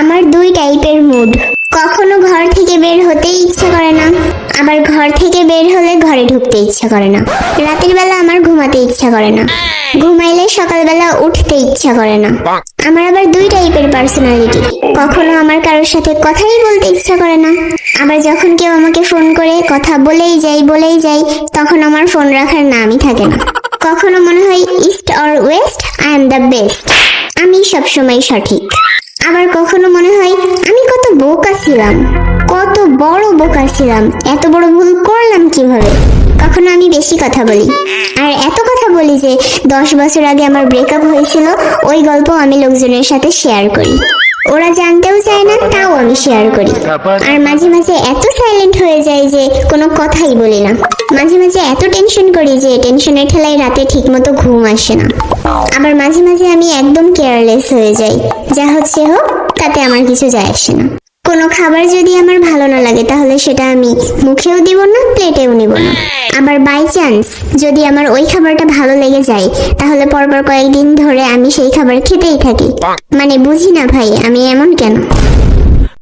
আমার দুই টাইপের মুড কখনো ঘর থেকে বের হতেই ইচ্ছা করে না, আবার ঘর থেকে বের হলে ঘরে ঢুকতে ইচ্ছা করে না। রাতের বেলা আমার ঘুমাতে ইচ্ছা করে না। ঘুমাইলে সকালবেলা উঠতে ইচ্ছা করে না। আমার আবার দুই টাইপের পার্সোনালিটি কখনো আমার কারোর সাথে কথাই বলতে ইচ্ছা করে না, আবার যখন কেউ আমাকে ফোন করে, কথা বলেই যাই বলেই যাই, তখন আমার ফোন রাখার নামই থাকে না। কখনো মনে হয় east or west I am the best আমি সবসময় সঠিক। আবার কখনো মনে হয় আমি কত বোকা ছিলাম, কত বড় বোকা ছিলাম, এত বড় ভুল করলাম কীভাবে? কখনো আমি বেশি কথা বলি। আর এত কথা বলি যে দশ বছর আগে আমার ব্রেকআপ হয়েছিল, ওই গল্প আমি লোকজনের সাথে শেয়ার করি। ওরা জানতেও চায় না তাও আমি শেয়ার করি। আর মাঝে মাঝে এত সাইলেন্ট হয়ে যায় যে কোনো কথাই বলি না। মাঝে মাঝে এত টেনশন করি যে টেনশনের ঠেলায় রাতে ঠিক মতো ঘুম আসে না। আবার মাঝে মাঝে আমি একদম কেয়ারলেস হয়ে যাই। যা হচ্ছে হোক তাতে আমার কিছু যায় আসে না। কোনো খাবার যদি আমার ভালো না লাগে, তাহলে সেটা আমি মুখেও দিব না, প্লেটেও নিব না। আবার বাই চান্স যদি আমার ওই খাবারটা ভালো লেগে যায়, তাহলে পরপর কয়েকদিন ধরে আমি সেই খাবার খেতেই থাকি। মানে বুঝি না ভাই, আমি এমন কেন?